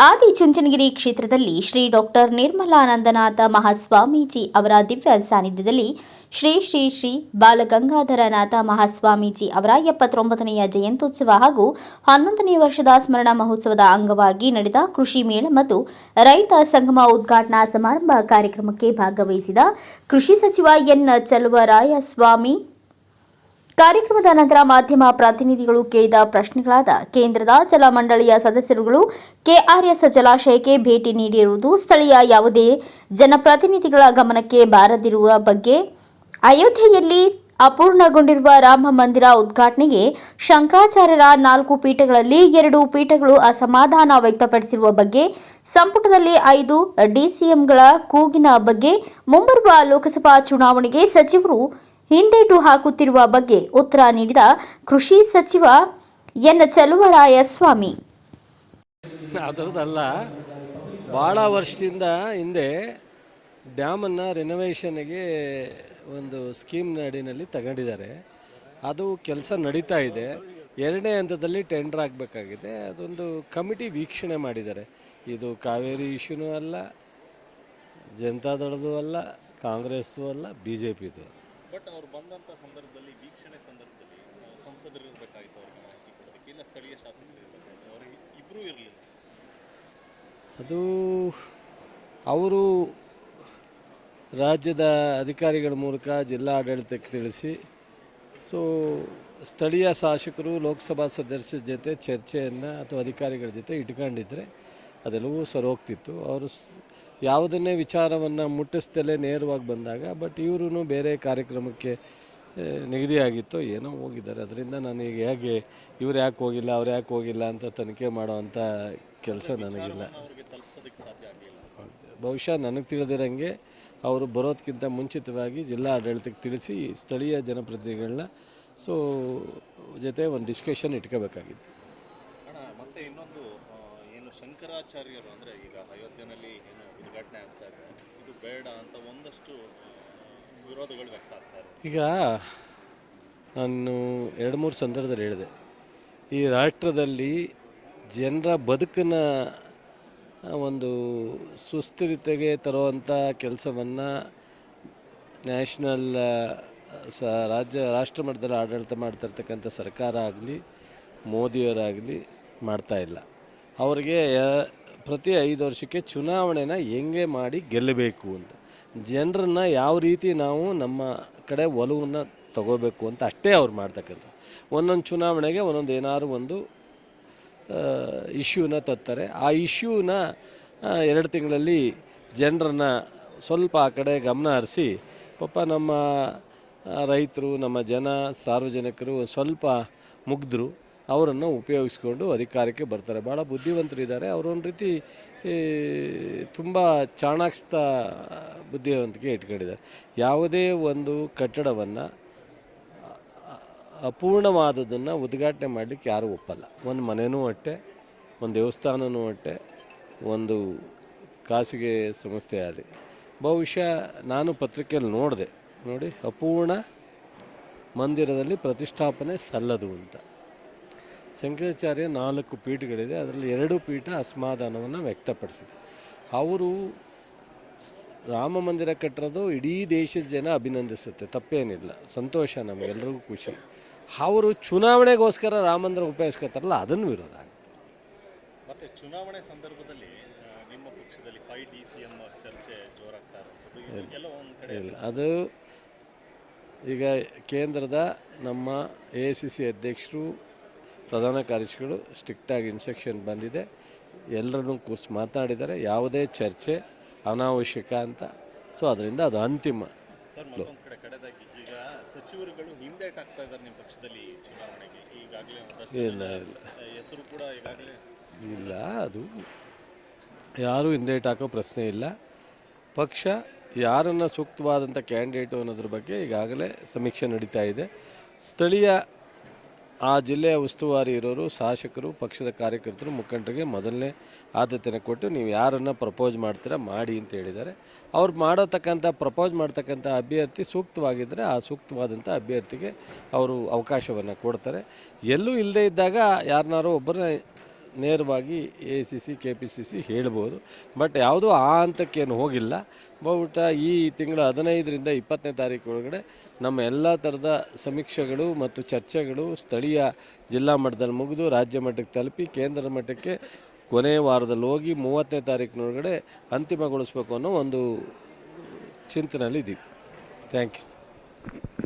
ಆದಿಚುಂಚನಗಿರಿ ಕ್ಷೇತ್ರದಲ್ಲಿ ಶ್ರೀ ಡಾಕ್ಟರ್ ನಿರ್ಮಲಾನಂದನಾಥ ಮಹಾಸ್ವಾಮೀಜಿ ಅವರ ದಿವ್ಯ ಸಾನ್ನಿಧ್ಯದಲ್ಲಿ ಶ್ರೀ ಶ್ರೀ ಶ್ರೀ ಬಾಲಗಂಗಾಧರನಾಥ ಮಹಾಸ್ವಾಮೀಜಿ ಅವರ ಎಪ್ಪತ್ತೊಂಬತ್ತನೆಯ ಜಯಂತೋತ್ಸವ ಹಾಗೂ ಹನ್ನೊಂದನೇ ವರ್ಷದ ಸ್ಮರಣ ಮಹೋತ್ಸವದ ಅಂಗವಾಗಿ ನಡೆದ ಕೃಷಿ ಮೇಳ ಮತ್ತು ರೈತ ಸಂಗಮ ಉದ್ಘಾಟನಾ ಸಮಾರಂಭ ಕಾರ್ಯಕ್ರಮಕ್ಕೆ ಭಾಗವಹಿಸಿದ ಕೃಷಿ ಸಚಿವ ಎನ್ ಚಲುವರಾಯಸ್ವಾಮಿ ಕಾರ್ಯಕ್ರಮದ ನಂತರ ಮಾಧ್ಯಮ ಪ್ರತಿನಿಧಿಗಳು ಕೇಳಿದ ಪ್ರಶ್ನೆಗಳಾದ ಕೇಂದ್ರದ ಜಲಮಂಡಳಿಯ ಸದಸ್ಯರುಗಳು ಕೆಆರ್ಎಸ್ ಜಲಾಶಯಕ್ಕೆ ಭೇಟಿ ನೀಡಿರುವುದು ಸ್ಥಳೀಯ ಯಾವುದೇ ಜನಪ್ರತಿನಿಧಿಗಳ ಗಮನಕ್ಕೆ ಬಾರದಿರುವ ಬಗ್ಗೆ, ಅಯೋಧ್ಯೆಯಲ್ಲಿ ಅಪೂರ್ಣಗೊಂಡಿರುವ ರಾಮ ಮಂದಿರ ಉದ್ಘಾಟನೆಗೆ ಶಂಕರಾಚಾರ್ಯರ ನಾಲ್ಕು ಪೀಠಗಳಲ್ಲಿ ಎರಡು ಪೀಠಗಳು ಅಸಮಾಧಾನ ವ್ಯಕ್ತಪಡಿಸಿರುವ ಬಗ್ಗೆ, ಸಂಪುಟದಲ್ಲಿ ಐದು ಡಿಸಿಎಂಗಳ ಕೂಗಿನ ಬಗ್ಗೆ ಮುಂಬರುವ ಲೋಕಸಭಾ ಚುನಾವಣೆಗೆ ಸಚಿವರು ಹಿಂದೇಟು ಹಾಕುತ್ತಿರುವ ಬಗ್ಗೆ ಉತ್ತರ ನೀಡಿದ ಕೃಷಿ ಸಚಿವ ಎನ್ ಚಲುವರಾಯಸ್ವಾಮಿ. ಅದರದಲ್ಲ ಭಾಳ ವರ್ಷದಿಂದ ಹಿಂದೆ ಡ್ಯಾಮನ್ನು ರಿನೋವೇಷನ್ಗೆ ಒಂದು ಸ್ಕೀಮ್ ಅಡಿನಲ್ಲಿ ತಗೊಂಡಿದ್ದಾರೆ. ಅದು ಕೆಲಸ ನಡೀತಾ ಇದೆ. ಎರಡನೇ ಹಂತದಲ್ಲಿ ಟೆಂಡರ್ ಆಗಬೇಕಾಗಿದೆ. ಅದೊಂದು ಕಮಿಟಿ ವೀಕ್ಷಣೆ ಮಾಡಿದ್ದಾರೆ. ಇದು ಕಾವೇರಿ ಇಶ್ಯೂನೂ ಅಲ್ಲ ಜನತಾದಳದೂ ಅಲ್ಲ, ಕಾಂಗ್ರೆಸ್ಸು ಅಲ್ಲ ಬಿ ಜೆ ಪಿದು ಬಟ್ ಅವ್ರು ಬಂದಂಥ ಸಂದರ್ಭದಲ್ಲಿ, ವೀಕ್ಷಣೆ ಸಂದರ್ಭದಲ್ಲಿ ಸಂಸದರು ಇರಬೇಕಾಗಿತ್ತು ಅವ್ರಿಗೆ ಮಾಹಿತಿ ಕೊಡೋದಕ್ಕೆ. ಇಲ್ಲ ಸ್ಥಳೀಯ ಶಾಸಕರು ಇರಬೇಕಾಗಿತ್ತು ಅವರು ಇಬ್ಬರೂ ಇರಲಿಲ್ಲ. ಅದು ಅವರು ರಾಜ್ಯದ ಅಧಿಕಾರಿಗಳ ಮೂಲಕ ಜಿಲ್ಲಾ ಆಡಳಿತಕ್ಕೆ ತಿಳಿಸಿ, ಸೊ ಸ್ಥಳೀಯ ಶಾಸಕರು, ಲೋಕಸಭಾ ಸದಸ್ಯರ ಜೊತೆ ಚರ್ಚೆಯನ್ನು ಅಥವಾ ಅಧಿಕಾರಿಗಳ ಜೊತೆ ಇಟ್ಕೊಂಡಿದ್ರೆ ಅದೆಲ್ಲವೂ ಸರೋಗ್ತಿತ್ತು ಅವರು ಯಾವುದನ್ನೇ ವಿಚಾರವನ್ನು ಮುಟ್ಟಿಸ್ದಲೇ ನೇರವಾಗಿ ಬಂದಾಗ ಬಟ್ ಇವರು ಬೇರೆ ಕಾರ್ಯಕ್ರಮಕ್ಕೆ ನಿಗದಿಯಾಗಿತ್ತು ಏನೋ ಹೋಗಿದ್ದಾರೆ. ಅದರಿಂದ ನಾನು ಈಗ ಹೇಗೆ ಇವ್ರು ಯಾಕೆ ಹೋಗಿಲ್ಲ ಅವ್ರು ಯಾಕೆ ಹೋಗಿಲ್ಲ ಅಂತ ತನಿಖೆ ಮಾಡೋವಂಥ ಕೆಲಸ ನನಗಿಲ್ಲ. ಬಹುಶಃ ನನಗೆ ತಿಳಿದಿರಂಗೆ ಅವರು ಬರೋದಕ್ಕಿಂತ ಮುಂಚಿತವಾಗಿ ಜಿಲ್ಲಾ ಆಡಳಿತಕ್ಕೆ ತಿಳಿಸಿ ಸ್ಥಳೀಯ ಜನಪ್ರತಿನಿಧಿಗಳನ್ನ ಸೊ ಜೊತೆ ಒಂದು ಡಿಸ್ಕಷನ್ ಇಟ್ಕೋಬೇಕಾಗಿತ್ತು. ಮತ್ತೆ ಇನ್ನೊಂದು ಏನು ಶಂಕರಾಚಾರ್ಯರು ಅಂದರೆ ಈಗ ಅಯೋಧ್ಯೆಯಲ್ಲಿ ಏನು ಇದೆ ಬೇಡ ಅಂತ ಒಂದಷ್ಟು ವಿರೋಧಗಳು ಈಗ ನಾನು ಎರಡು ಮೂರು ಸಂದರ್ಭದಲ್ಲಿ ಹೇಳಿದೆ. ಈ ರಾಷ್ಟ್ರದಲ್ಲಿ ಜನರ ಬದುಕಿನ ಒಂದು ಸುಸ್ಥಿರತೆಗೆ ತರುವಂಥ ಕೆಲಸವನ್ನು ನ್ಯಾಷನಲ್ ಸ, ರಾಜ್ಯ, ರಾಷ್ಟ್ರ ಮಟ್ಟದಲ್ಲಿ ಆಡಳಿತ ಮಾಡ್ತಾ ಇರ್ತಕ್ಕಂಥ ಸರ್ಕಾರ ಆಗಲಿ, ಮೋದಿಯವರಾಗಲಿ ಮಾಡ್ತಾ ಇಲ್ಲ. ಅವ್ರಿಗೆ ಪ್ರತಿ ಐದು ವರ್ಷಕ್ಕೆ ಚುನಾವಣೆನ ಹೆಂಗೆ ಮಾಡಿ ಗೆಲ್ಲಬೇಕು ಅಂತ. ಜನರನ್ನ ಯಾವ ರೀತಿ ನಾವು ನಮ್ಮ ಕಡೆ ಒಲವನ್ನು ತಗೋಬೇಕು ಅಂತ ಅಷ್ಟೇ ಅವ್ರು ಮಾಡ್ತಕ್ಕಂಥ. ಒಂದೊಂದು ಚುನಾವಣೆಗೆ ಒಂದೊಂದು ಏನಾದ್ರು ಒಂದು ಇಶ್ಯೂನ ತತ್ತಾರೆ ಆ ಇಶ್ಯೂನ ಎರಡು ತಿಂಗಳಲ್ಲಿ ಜನರನ್ನ ಸ್ವಲ್ಪ ಆ ಕಡೆ ಗಮನ ಹರಿಸಿ, ಪಾಪ ನಮ್ಮ ರೈತರು, ನಮ್ಮ ಜನ, ಸಾರ್ವಜನಿಕರು ಸ್ವಲ್ಪ ಮುಗ್ಧರು ಅವರನ್ನು ಉಪಯೋಗಿಸ್ಕೊಂಡು ಅಧಿಕಾರಕ್ಕೆ ಬರ್ತಾರೆ. ಭಾಳ ಬುದ್ಧಿವಂತರಿದ್ದಾರೆ. ಅವರೊಂದು ರೀತಿ ತುಂಬ ಚಾಣಾಕ್ಷತ ಬುದ್ಧಿವಂತಿಕೆ ಇಟ್ಕೊಂಡಿದ್ದಾರೆ. ಯಾವುದೇ ಒಂದು ಕಟ್ಟಡವನ್ನು ಅಪೂರ್ಣವಾದದನ್ನು ಉದ್ಘಾಟನೆ ಮಾಡಲಿಕ್ಕೆ ಯಾರೂ ಒಪ್ಪಲ್ಲ. ಒಂದು ಮನೆಯೂ ಅಟ್ಟೆ, ಒಂದು ದೇವಸ್ಥಾನವೂ ಅಟ್ಟೆ, ಒಂದು ಖಾಸಗಿ ಸಂಸ್ಥೆ ಆಗಲಿ ಬಹುಶಃ ನಾನು ಪತ್ರಿಕೆಯಲ್ಲಿ ನೋಡಿದೆ. ನೋಡಿ, ಅಪೂರ್ಣ ಮಂದಿರದಲ್ಲಿ ಪ್ರತಿಷ್ಠಾಪನೆ ಸಲ್ಲದು ಅಂತ. ಶಂಕರಾಚಾರ್ಯ ನಾಲ್ಕು ಪೀಠಗಳಿದೆ ಅದರಲ್ಲಿ ಎರಡು ಪೀಠ ಅಸಮಾಧಾನವನ್ನು ವ್ಯಕ್ತಪಡಿಸಿದೆ. ಅವರು ರಾಮ ಮಂದಿರ ಕಟ್ಟಿರೋದು ಇಡೀ ದೇಶದ ಜನ ಅಭಿನಂದಿಸುತ್ತೆ ತಪ್ಪೇನಿಲ್ಲ ಸಂತೋಷ ನಮಗೆಲ್ಲರಿಗೂ ಖುಷಿ. ಅವರು ಚುನಾವಣೆಗೋಸ್ಕರ ರಾಮ ಮಂದಿರ ಉಪಯೋಗಿಸ್ಕೊತಾರಲ್ಲ ಅದನ್ನು ವಿರೋಧ ಆಗುತ್ತೆ. ಮತ್ತೆ ಚುನಾವಣೆ ಸಂದರ್ಭದಲ್ಲಿ ನಿಮ್ಮ ಪಕ್ಷದಲ್ಲಿ ಫೈ ಡಿ ಸಿ ಎಂ ಚರ್ಚೆ ಜೋರಾಗ್ತಾರೆ ಇಲ್ಲ ಅದು ಈಗ ಕೇಂದ್ರದ ನಮ್ಮ ಎ ಸಿ ಸಿ ಅಧ್ಯಕ್ಷರು ಪ್ರಧಾನ ಕಾರ್ಯದರ್ಶಿಗಳು ಸ್ಟ್ರಿಕ್ಟಾಗಿ ಇನ್ಸ್ಟ್ರಕ್ಷನ್ ಬಂದಿದೆ. ಎಲ್ಲರನ್ನೂ ಕೂರಿಸಿ ಮಾತಾಡಿದ್ದಾರೆ. ಯಾವುದೇ ಚರ್ಚೆ ಅನಾವಶ್ಯಕ ಅಂತ. ಸೊ ಅದರಿಂದ ಅದು ಅಂತಿಮ. ಸರ್ ಮತ್ತೊಂದು ಕಡೆ ಕಡೆದಾಗಿ ಈಗ ಸಚಿವರುಗಳು ಹಿಂದೇಟಾಗ್ತಾ ಇದ್ದಾರೆ ನಿಮ್ಮ ಪಕ್ಷದಲ್ಲಿ ಚುನಾವಣೆಗೆ. ಈಗಾಗಲೇ ಒಂದಷ್ಟು ಇಲ್ಲ ಇಲ್ಲ. ಹೆಸರು ಕೂಡ ಈಗಾಗಲೇ ಇಲ್ಲ ಅದು ಯಾರೂ ಹಿಂದೇಟ್ ಹಾಕೋ ಪ್ರಶ್ನೆ ಇಲ್ಲ. ಪಕ್ಷ ಯಾರನ್ನು ಸೂಕ್ತವಾದಂಥ ಕ್ಯಾಂಡಿಡೇಟು ಅನ್ನೋದ್ರ ಬಗ್ಗೆ ಈಗಾಗಲೇ ಸಮೀಕ್ಷೆ ನಡೀತಾ ಇದೆ. ಸ್ಥಳೀಯ ಆ ಜಿಲ್ಲೆಯ ಉಸ್ತುವಾರಿ ಇರೋರು, ಶಾಸಕರು, ಪಕ್ಷದ ಕಾರ್ಯಕರ್ತರು, ಮುಖಂಡರಿಗೆ ಮೊದಲನೇ ಆದ್ಯತೆಯನ್ನು ಕೊಟ್ಟು ನೀವು ಯಾರನ್ನು ಪ್ರಪೋಸ್ ಮಾಡ್ತೀರಾ ಮಾಡಿ ಅಂತ ಹೇಳಿದ್ದಾರೆ. ಅವ್ರು ಮಾಡತಕ್ಕಂಥ, ಪ್ರಪೋಸ್ ಮಾಡ್ತಕ್ಕಂಥ ಅಭ್ಯರ್ಥಿ ಸೂಕ್ತವಾಗಿದ್ದರೆ ಆ ಸೂಕ್ತವಾದಂಥ ಅಭ್ಯರ್ಥಿಗೆ ಅವರು ಅವಕಾಶವನ್ನು ಕೊಡ್ತಾರೆ. ಎಲ್ಲೂ ಇಲ್ಲದೇ ಇದ್ದಾಗ ಯಾರನ್ನಾರು ಒಬ್ಬರನ್ನ ನೇರವಾಗಿ A C C K P C C ಹೇಳ್ಬೋದು. ಬಟ್ ಯಾವುದೂ ಆ ಹಂತಕ್ಕೇನು ಹೋಗಿಲ್ಲ. ಬಹುಟ ಈ ತಿಂಗಳ ಹದಿನೈದರಿಂದ ಇಪ್ಪತ್ತನೇ ತಾರೀಕು ಒಳಗಡೆ ನಮ್ಮ ಎಲ್ಲ ಥರದ ಸಮೀಕ್ಷೆಗಳು ಮತ್ತು ಚರ್ಚೆಗಳು ಸ್ಥಳೀಯ ಜಿಲ್ಲಾ ಮಟ್ಟದಲ್ಲಿ ಮುಗಿದು ರಾಜ್ಯ ಮಟ್ಟಕ್ಕೆ ತಲುಪಿ ಕೇಂದ್ರ ಮಟ್ಟಕ್ಕೆ ಕೊನೆಯ ವಾರದಲ್ಲಿ ಹೋಗಿ ಮೂವತ್ತನೇ ತಾರೀಕಿನೊಳಗಡೆ ಅಂತಿಮಗೊಳಿಸ್ಬೇಕು ಅನ್ನೋ ಒಂದು ಚಿಂತನೆಯಲ್ಲಿ ಇದ್ದೀವಿ ಥ್ಯಾಂಕ್ ಯು